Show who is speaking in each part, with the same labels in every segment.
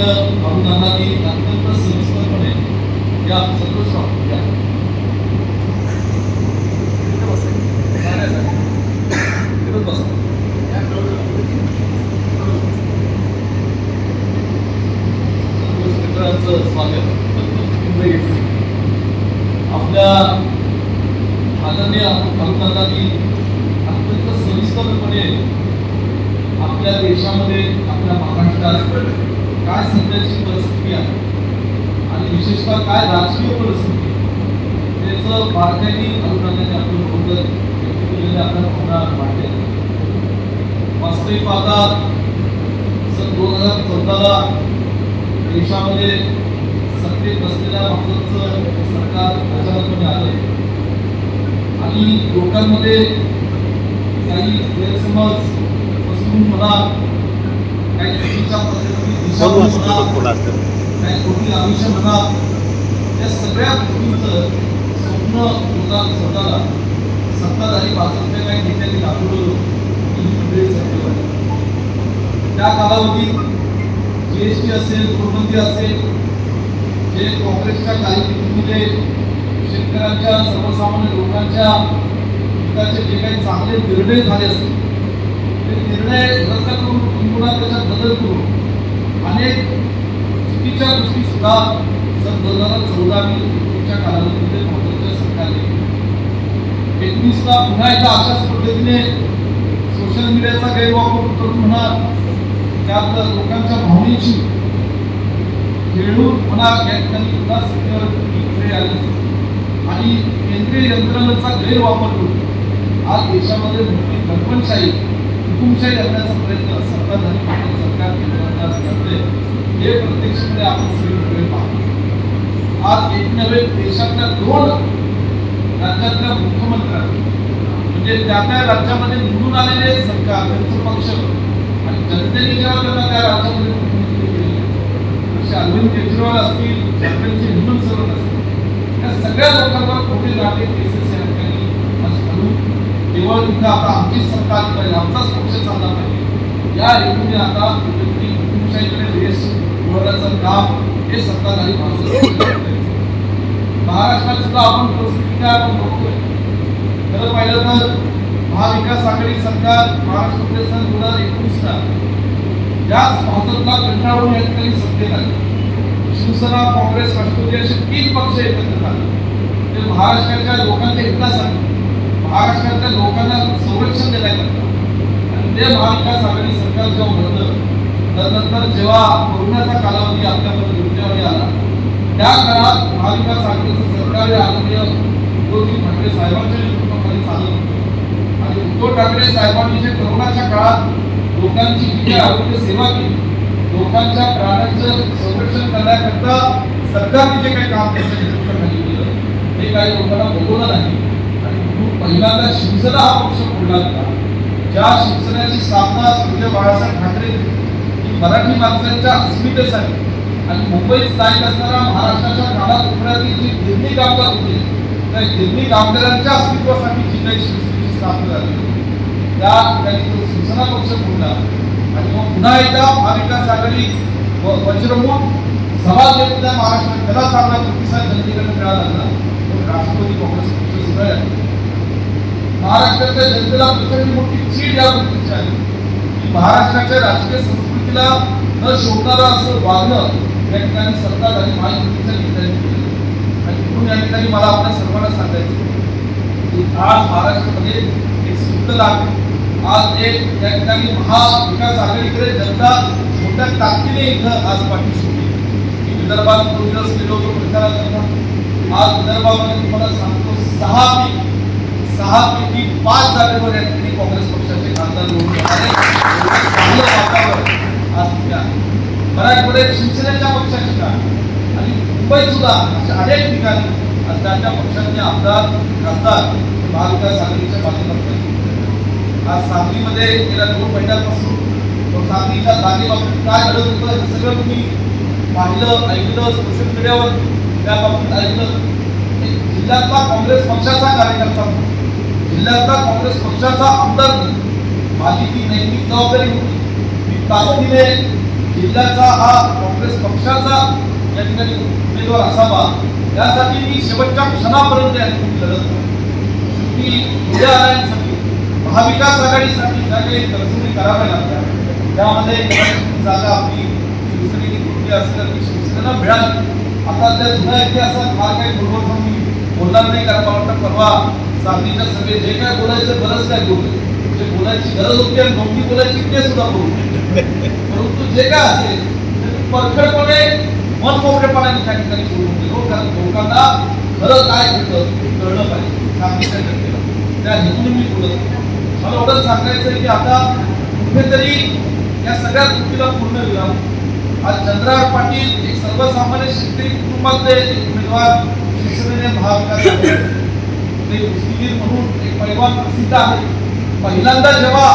Speaker 1: आदरणीय अत्यंत सविस्तरपणे या संतोष या. स्वागत आपल्या आदरणीय अरुणांनी अत्यंत सविस्तरपणे आपल्या देशामध्ये आपल्या महाराष्ट्रात काय सध्याची परिस्थिती आहे? आणि विशेषतः काय राजकीय परिस्थिती त्याचं बारकाईने अनुदानाने आपण बरोबर व्यक्त केलेलं आपल्या भावना वाटते वास्तविक पाहता सन दोन हजार चौदाला देशामध्ये सत्तेत बसलेल्या भाजपचं सरकार अचानकपणे आले आणि लोकांमध्ये काही गैरसमज पसरून म्हणा खोटी आयुष्य म्हणा या सगळ्या गोष्टींचं स्वप्न उदार स्वतःला. सत्ताधारी काही नेत्यांनी दाखवलं की. त्या कालावधीत जीएसटी असेल नोटबंदी असेल जे काँग्रेसच्या कारकिर्दीमध्ये शेतकऱ्यांच्या सर्वसामान्य लोकांच्या हिताचे जे काही चांगले निर्णय झाले असतील ते निर्णय रद्द करून पुन्हा त्याच्यात बदल करून अनेक चुकीच्या गोष्टी सुद्धा सन दोन हजार चौदा आणि एकोणीसच्या कालावधीमध्ये भाजपच्या सरकारने एकवीसला पुन्हा एकदा अशाच पद्धतीने सोशल मीडियाचा गैरवापर करून म्हणा त्यात लोकांच्या भावनेची खेळून म्हणा या ठिकाणी पुन्हा सत्तेवर आली. आणि केंद्रीय यंत्रणेचा गैरवापर करून आज देशामध्ये मोठी दडपणशाही हुकुमशाही करण्याचा प्रयत्न सत्ताधारी भाजप सरकार केंद्रात करते हे प्रत्यक्षपणे आपण सगळीकडे पाहतो आज एक नव्हे देशातल्या दोन राज्यातल्या मुख्यमंत्र्यांनी म्हणजे त्या त्या राज्यामध्ये निवडून आलेले सरकार त्यांचं पक्ष आणि जनतेने जेव्हा त्यांना त्या राज्यामध्ये मुख्यमंत्री केले जसे अरविंद केजरीवाल असतील झारखंडचे हेमंत सोरेन असतील या सगळ्या लोकांवर खोटे नाते केसेस या ठिकाणी आज घालून केवळ आता आमचीच सत्ता पाहिजे आमचाच पक्ष चालला पाहिजे. या हेतूने आता कुठेतरी हुकुमशाहीकडे देश वळण्याचं काम हे सत्ताधारी भाजप महाराष्ट्रात सुद्धा आपण परिस्थिती काय आपण बघतोय. खरं पाहिलं तर महाविकास आघाडी सरकार महाराष्ट्रामध्ये सन दोन हजार एकोणीसला याच भाजपला कंटाळून या ठिकाणी सत्तेत आली शिवसेना काँग्रेस राष्ट्रवादी असे तीन पक्ष एकत्र आले ते महाराष्ट्राच्या लोकांच्या हितासाठी महाराष्ट्रातल्या लोकांना संरक्षण देण्याकरता आणि ते महाविकास आघाडी सरकार जेव्हा बनलं त्यानंतर जेव्हा कोरोनाचा कालावधी आपल्यामध्ये दुर्दैवाने आला त्या काळात महाविकास आघाडीचं सरकार हे आदरणीय उद्धवजी ठाकरे साहेबांच्या नेतृत्वाखाली चालत होतं. आणि उद्धव ठाकरे साहेबांनी जे कोरोनाच्या काळात लोकांची जी आरोग्य सेवा केली लोकांच्या प्राण्यांचं संरक्षण करण्याकरता सरकारने जे काही काम केलं हे काही लोकांना बघवलं नाही पहिल्यांदा शिवसेना हा पक्ष फोडला होता ज्या शिवसेनेची स्थापना सूर्य बाळासाहेब ठाकरे ही मराठी माणसांच्या अस्मितेसाठी आणि मुंबईत स्थायिक असणाऱ्या महाराष्ट्राच्या कानाकोपऱ्यातील जी दिल्ली कामगार होते त्या दिल्ली कामगारांच्या अस्तित्वासाठी जी काही शिवसेनेची स्थापना झाली त्या ठिकाणी तो शिवसेना पक्ष फोडला आणि मग पुन्हा एकदा महाविकास आघाडी व वज्रमुख सभा घेतल्या महाराष्ट्रात त्याला चांगला प्रतिसाद जनतेकडे मिळाला. लागला पण राष्ट्रवादी काँग्रेस पक्ष सुद्धा आहे. महाराष्ट्राच्या जनतेला कुठेतरी मोठी चीड या गोष्टीची आहे. की महाराष्ट्राच्या राजकीय संस्कृतीला न शोधणारं असं वागणं या ठिकाणी सत्ताधारी महायुतीच्या नेत्यांनी केलं आणि म्हणून या ठिकाणी मला आपल्या सर्वांना सांगायचं की आज महाराष्ट्रामध्ये एक सुंदर आहे. आज एक या ठिकाणी महाविकास आघाडीकडे जनता मोठ्या ताकदीने इथं आज पाठीशी होती मी विदर्भात दोन दिवस गेलो होतो प्रचारात आज विदर्भामध्ये तुम्हाला सांगतो सहा पीक सहा पैकी पाच जागेवर या ठिकाणी काँग्रेस पक्षाचे खासदार निवडून आले चांगलं वातावरण आज तिथे मराठवाड्यात शिवसेनेच्या पक्षाचे का आणि मुंबईत सुद्धा अशा अनेक ठिकाणी त्यांच्या पक्षाचे आमदार खासदार महाविकास आघाडीच्या बाजूला आज सांगलीमध्ये गेल्या दोन महिन्यांपासून तो सांगलीच्या जागेबाबतीत काय घडत होतं हे सगळं तुम्ही पाहिलं ऐकलं सोशल मीडियावर त्या बाबतीत ऐकलं. जिल्ह्यातला काँग्रेस पक्षाचा कार्यकर्ता म्हणून, जिल्ह्यातला काँग्रेस पक्षाचा आमदार माझी ती नैतिक जबाबदारी होती. मी ताकदीने जिल्ह्याचा हा काँग्रेस पक्षाचा या ठिकाणी उमेदवार असावा. यासाठी मी शेवटच्या क्षणापर्यंत या ठिकाणी लढत उद्या आल्यासाठी महाविकास आघाडीसाठी ज्या काही तरतुदी कराव्या लागल्या त्यामध्ये जागा आपली शिवसेनेची घेतली असेल ती शिवसेनेला मिळाली. आता त्या जुन्या इतिहासात फार काही पूर्वजांनी बोलणार नाही कारण मला वाटतं परवा साथीच्या सगळे जे काय बोलायचं बरंच काय बोलले जे बोलायची गरज होती आणि नोकरी बोलायची ते सुद्धा बोलू. परंतु जे काय असेल परखडपणे मन मोकळेपणाने त्या ठिकाणी बोलून गेलो. कारण लोकांना खरं काय होतं ते कळलं पाहिजे. सांगलीच्या त्या हेतून मी बोलत मला एवढंच सांगायचं की आता कुठेतरी या सगळ्या गोष्टीला पूर्ण विराम. आज चंद्रा पाटील एक सर्वसामान्य शेतकरी कुटुंबातले उमेदवार शिवसेनेने महाविकास ते कुस्तीगीर म्हणून एक पैलवान प्रसिद्ध आहे. पहिल्यांदा जेव्हा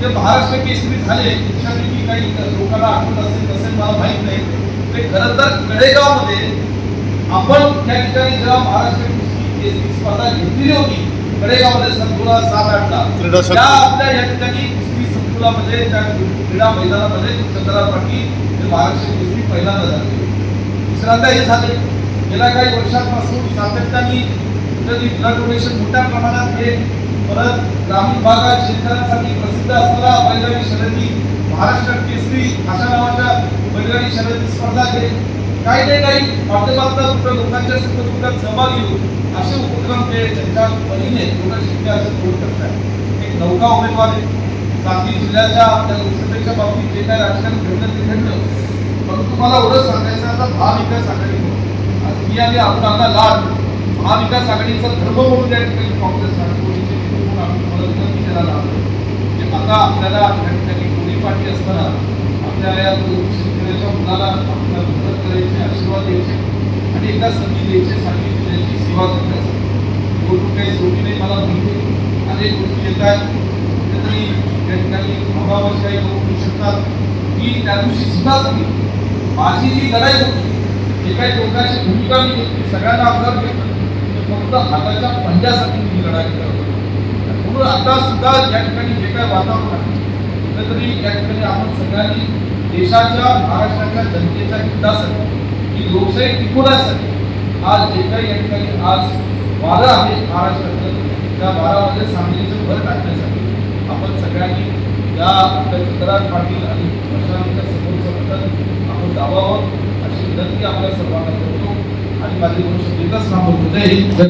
Speaker 1: ते महाराष्ट्र केसरी झाले त्याच्यापैकी काही लोकांना आठवत असेल नसेल मला माहीत नाही. ते खरं तर कडेगावमध्ये आपण त्या ठिकाणी जेव्हा महाराष्ट्र कुस्ती केसरी स्पर्धा घेतलेली होती कडेगावमध्ये सन दोन हजार सात आठला. त्या आपल्या या ठिकाणी कुस्ती संकुलामध्ये त्या क्रीडा मैदानामध्ये चंद्रराव पाटील महाराष्ट्र कुस्ती पहिल्यांदा झाले. दुसऱ्यांदा हे झाले. गेल्या काही वर्षांपासून सातत्याने कुठेतरी ब्लड डोनेशन मोठ्या प्रमाणात हे परत ग्रामीण भागात शेतकऱ्यांसाठी प्रसिद्ध असणारा बैलगाडी शर्यती महाराष्ट्र केसरी अशा नावाच्या बैलगाडी शर्यती स्पर्धा घे काही नाही काही माध्यमातून कुठं लोकांच्या सुखदुःखात सहभागी होऊन असे उपक्रम ते त्यांच्या परीने लोक शक्य असं करू करतात. एक नौका उमेदवार आहे. सांगली जिल्ह्याच्या आपल्या लोकसभेच्या बाबतीत जे काही राजकारण घडलं ते घडलं. पण तुम्हाला एवढं सांगायचं आता महाविकास आघाडी आज मी आणि आता लाड. महाविकास आघाडीचा धर्म म्हणून त्या ठिकाणी काँग्रेस राष्ट्रवादीचे नेते म्हणून आम्ही करायला आलो की आता आपल्याला त्या ठिकाणी कोणी पाठी असताना आपल्या या शेतकऱ्याच्या मुलाला आपल्याला मदत करायची आशीर्वाद द्यायचे आणि एकदा संधी द्यायची सांगली जिल्ह्याची सेवा करण्यासाठी. निवडणूक काही सोपी नाही मला माहिती अनेक गोष्टी येतात आहेत कुठेतरी त्या ठिकाणी भागावर काही लोक होऊ शकतात. की त्या दिवशी सुद्धा सांगितलं. माझी जी लढाई होती जे काही लोकांची भूमिका मी घेतली सगळ्यांना अपघात घेतलं फक्त हाताच्या पंजासाठी मी लढाई करत होतो. म्हणून आता सुद्धा या ठिकाणी जे काय वातावरण आहे कुठेतरी या ठिकाणी आपण सगळ्यांनी देशाच्या महाराष्ट्राच्या जनतेच्या हितासाठी ही लोकशाही टिकवण्यासाठी आज जे काही या ठिकाणी आज वारं आहे महाराष्ट्रातलं त्या वारामध्ये सांगलीचं भर टाकण्यासाठी आपण सगळ्यांनी या आपल्या चित्रात पाटील आणि प्रशांतच्या समोरचं बटन आपण दाबावं अशी विनंती आपल्या सर्वांना करतो. आणि माझी दोन एकच नाम जय जय